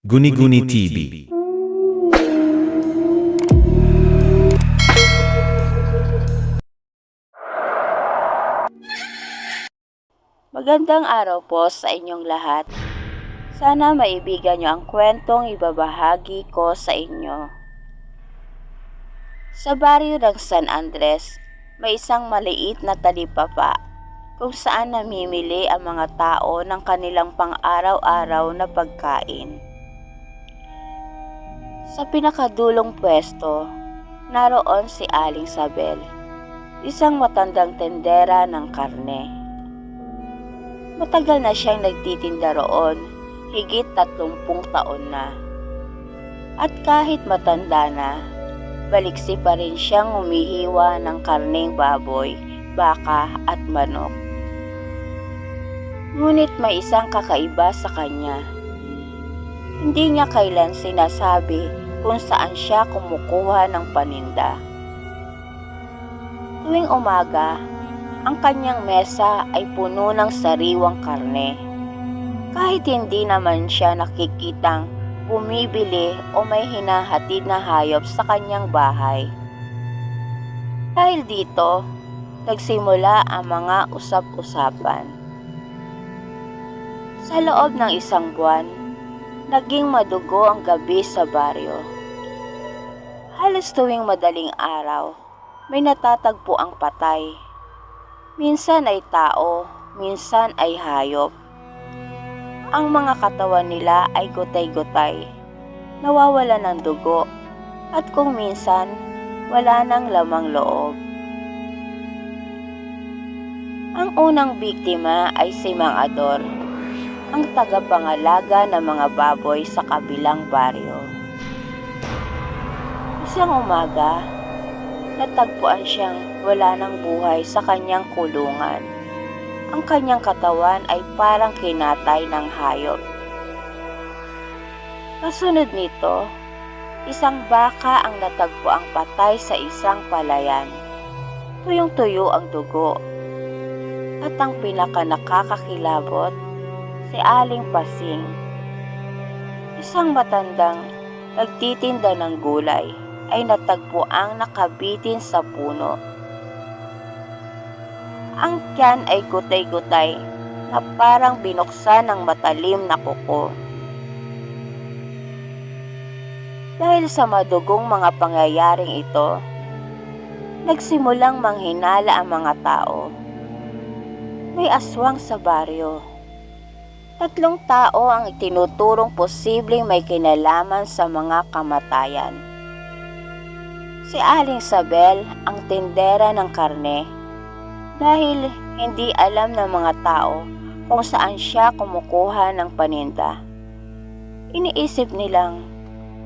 Guni-Guni TV. Magandang araw po sa inyong lahat. Sana maibigan niyo ang kwentong ibabahagi ko sa inyo. Sa baryo ng San Andres, may isang maliit na talipapa kung saan namimili ang mga tao ng kanilang pang-araw-araw na pagkain. Sa pinakadulong pwesto, naroon si Aling Sabel, isang matandang tendera ng karne. Matagal na siyang nagtitinda roon, higit tatlumpung taon na. At kahit matanda na, baliksi pa rin siyang humihiwa ng karneng baboy, baka at manok. Ngunit may isang kakaiba sa kanya. Hindi niya kailan sinasabi kung saan siya kumukuha ng paninda. Tuwing umaga, ang kanyang mesa ay puno ng sariwang karne. Kahit hindi naman siya nakikitang bumibili o may hinahatid na hayop sa kanyang bahay. Dahil dito, nagsimula ang mga usap-usapan. Sa loob ng isang buwan, naging madugo ang gabi sa baryo. Halos tuwing madaling araw, may natatagpo ang patay. Minsan ay tao, minsan ay hayop. Ang mga katawan nila ay gutay-gutay, nawawala ng dugo, at kung minsan, wala nang lamang loob. Ang unang biktima ay si Mang Ador, ang tagapangalaga ng mga baboy sa kabilang baryo. Isang umaga, natagpuan siyang wala ng buhay sa kanyang kulungan. Ang kanyang katawan ay parang kinatay ng hayop. Kasunod nito, isang baka ang natagpuang patay sa isang palayan. Tuyong-tuyo ang dugo. At ang pinaka nakakakilabot, si Aling Pasing. Isang matandang nagtitinda ng gulay ay natagpo ang nakabitin sa puno. Ang tiyan ay gutay-gutay na parang binuksan ng matalim na kuko. Dahil sa madugong mga pangyayaring ito, nagsimulang manghinala ang mga tao. May aswang sa baryo. Tatlong tao ang itinuturong posibleng may kinalaman sa mga kamatayan. Si Aling Sabel ang tindera ng karne dahil hindi alam ng mga tao kung saan siya kumukuha ng paninda. Iniisip nilang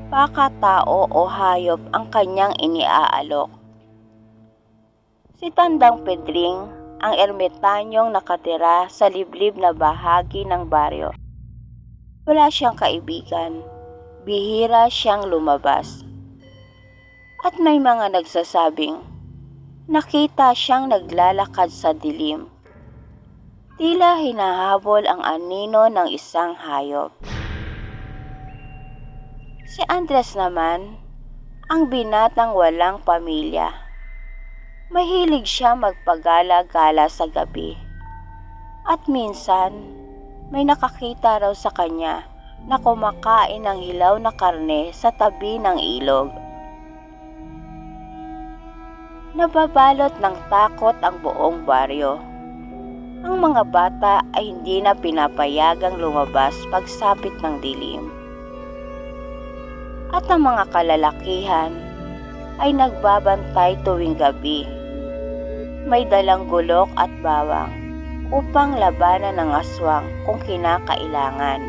baka tao o hayop ang kanyang iniaalok. Si Tandang Pedring ang ermitanyong nakatira sa liblib na bahagi ng baryo. Wala siyang kaibigan. Bihira siyang lumabas. At may mga nagsasabing, nakita siyang naglalakad sa dilim. Tila hinahabol ang anino ng isang hayop. Si Andres naman, ang binatang walang pamilya. Mahilig siya magpagala-gala sa gabi. At minsan, may nakakita raw sa kanya na kumakain ng hilaw na karne sa tabi ng ilog. Nababalot ng takot ang buong baryo. Ang mga bata ay hindi na pinapayagang lumabas pagsapit ng dilim. At ang mga kalalakihan ay nagbabantay tuwing gabi. May dalang gulok at bawang upang labanan ng aswang kung kinakailangan.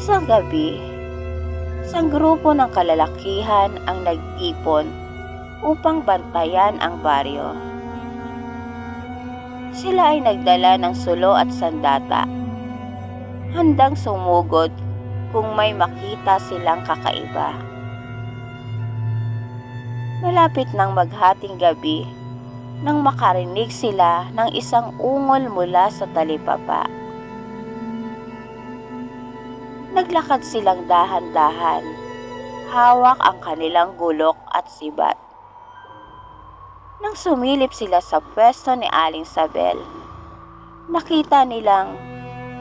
Isang gabi, isang grupo ng kalalakihan ang nagtipon upang bantayan ang baryo. Sila ay nagdala ng sulo at sandata, handang sumugod kung may makita silang kakaiba. Malapit ng maghating gabi nang makarinig sila ng isang ungol mula sa talipapa. Naglakad silang dahan-dahan. Hawak ang kanilang gulok at sibat. Nang sumilip sila sa pwesto ni Aling Sabel, nakita nilang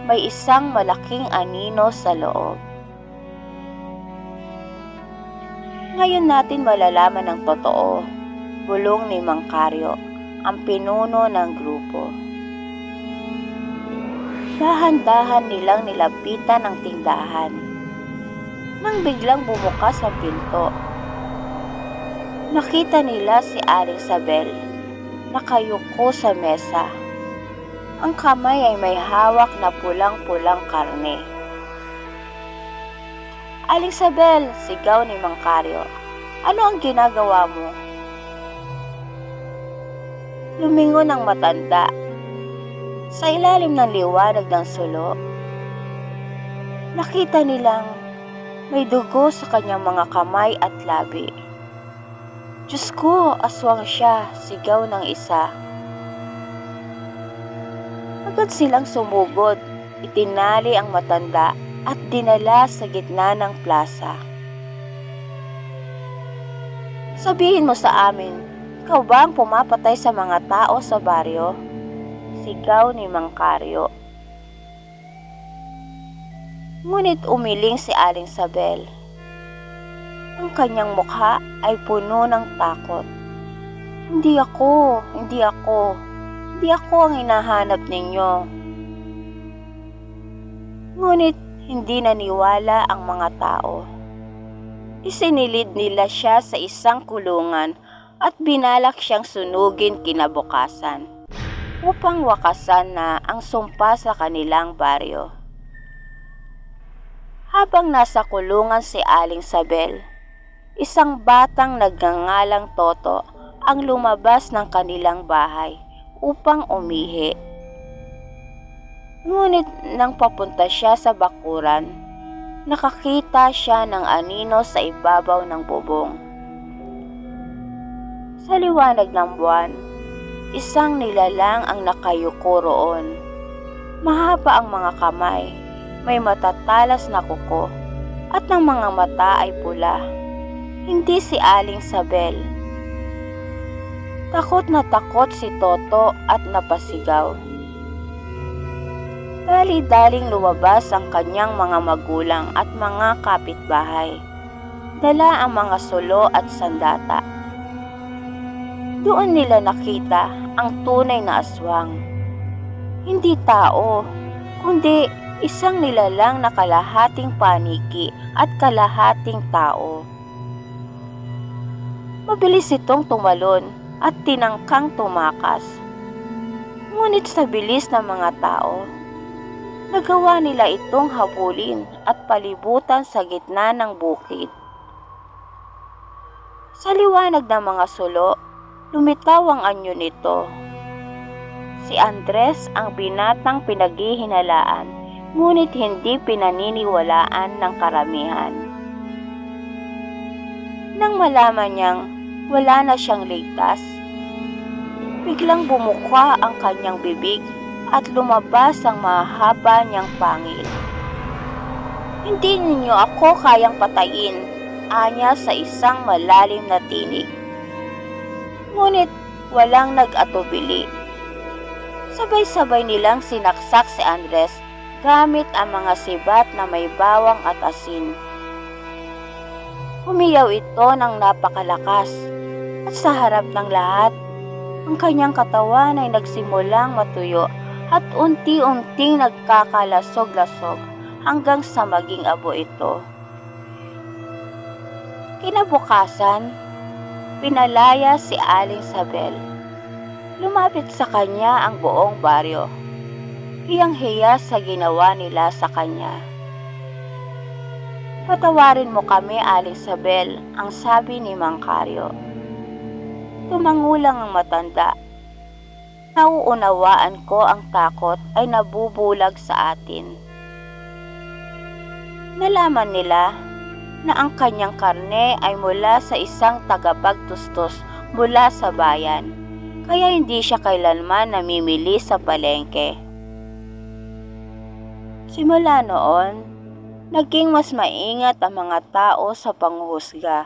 may isang malaking anino sa loob. Ngayon natin malalaman ng totoo, bulong ni Mang Karyo, ang pinuno ng grupo. Dahan-dahan nilang nilapitan ang tindahan. Nang biglang bumukas ang pinto, nakita nila si Aling Sabel nakayuko sa mesa. Ang kamay ay may hawak na pulang-pulang karne. Aling Sabel, sigaw ni Mang Karyo. Ano ang ginagawa mo? Lumingon ang matanda. Sa ilalim ng liwanag ng sulo, nakita nilang may dugo sa kanyang mga kamay at labi. Diyos ko, aswang siya, sigaw ng isa. Agad silang sumugod, itinali ang matanda at dinala sa gitna ng plaza. Sabihin mo sa amin, ikaw ba ang pumapatay sa mga tao sa baryo? Sigaw ni Mang Karyo. Ngunit umiling si Aling Sabel. Ang kanyang mukha ay puno ng takot. Hindi ako, hindi ako, hindi ako ang hinahanap ninyo. Ngunit hindi naniwala ang mga tao. Isinilid nila siya sa isang kulungan at binalak siyang sunugin kinabukasan upang wakasan na ang sumpa sa kanilang baryo. Habang nasa kulungan si Aling Sabel, isang batang nagngangalang Toto ang lumabas ng kanilang bahay upang umihi. Ngunit nang papunta siya sa bakuran, nakakita siya ng anino sa ibabaw ng bubong. Sa liwanag ng buwan, isang nilalang ang nakayuko roon. Mahaba ang mga kamay, may matatalas na kuko, at ang mga mata ay pula. Hindi si Aling Sabel. Takot na takot si Toto at napasigaw. Dali-daling lumabas ang kanyang mga magulang at mga kapitbahay. Dala ang mga sulo at sandata. Doon nila nakita ang tunay na aswang. Hindi tao, kundi isang nilalang na kalahating paniki at kalahating tao. Mabilis itong tumalon at tinangkang tumakas. Ngunit sa bilis ng mga tao, nagawa nila itong habulin at palibutan sa gitna ng bukid. Sa liwanag ng mga sulo, lumitaw ang anyo nito. Si Andres ang binatang pinaghihinalaan, ngunit hindi pinaniniwalaan ng karamihan. Nang malaman niyang wala na siyang ligtas, biglang bumuka ang kanyang bibig at lumabas ang mahaba niyang pangil. Hindi ninyo ako kayang patayin, anya sa isang malalim na tinig. Ngunit walang nag-atubili. Sabay-sabay nilang sinaksak si Andres gamit ang mga sibat na may bawang at asin. Humiyaw ito ng napakalakas at sa harap ng lahat, ang kanyang katawan ay nagsimulang matuyo at unti-unting nagkakalasog-lasog hanggang sa maging abo ito. Kinabukasan, pinalaya si Aling Sabel. Lumapit sa kanya ang buong baryo. Hiyang-hiya sa ginawa nila sa kanya. Patawarin mo kami, Aling Sabel, ang sabi ni Mang Karyo. Tumangulang ang matanda. Nauunawaan ko ang takot ay nabubulag sa atin. Nalaman nila na ang kanyang karne ay mula sa isang tagapagtustos mula sa bayan, kaya hindi siya kailanman namimili sa palengke. Simula noon, naging mas maingat ang mga tao sa panghuhusga.